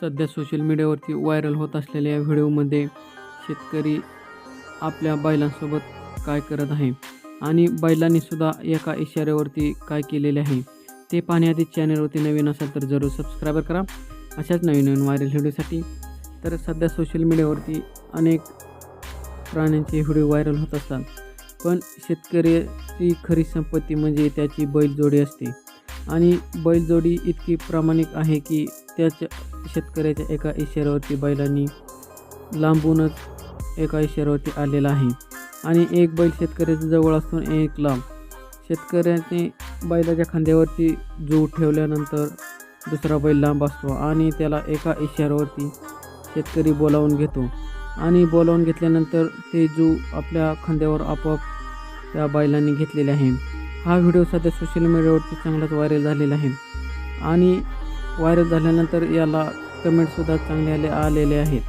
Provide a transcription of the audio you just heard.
सध्या सोशल मीडियावरती व्हायरल होत असलेल्या या व्हिडिओमध्ये शेतकरी आपल्या बैलांसोबत काय करत आहे? आणि बैलांनीसुद्धा एका इशाऱ्यावरती काय केलेले आहे? ते पाहण्याआधी चॅनलवरती नवीन असाल तर जरूर सबस्क्राईबर करा. अशाच नवीन नवीन व्हायरल व्हिडिओसाठी तर सध्या सोशल मीडियावरती अनेक प्राण्यांचे व्हिडिओ व्हायरल होत असतात. पण शेतकऱ्याची खरी संपत्ती म्हणजे त्याची बैलजोडी असते. आणि बैलजोडी इतकी प्रामाणिक आहे की त्याच्या शेतकऱ्याच्या एका इशाऱ्यावरती बैलांनी लांबूनच एका इशाऱ्यावरती आलेला आहे. आणि एक बैल शेतकऱ्याच्या जवळ असून एक लांब. शेतकऱ्याने बैलाच्या खांद्यावरती जू ठेवल्यानंतर दुसरा बैल लांब असतो आणि त्याला एका इशाऱ्यावरती शेतकरी बोलावून घेतो. आणि बोलावून घेतल्यानंतर ते जू आपल्या खांद्यावर आपोआप त्या बैलांनी घेतलेले आहे. हा व्हिडिओ सध्या सोशल मीडियावरती चांगलाच व्हायरल झालेला आहे. आणि व्हायरल झाल्यानंतर याला कमेंटसुद्धा चांगले आले आलेले आहेत.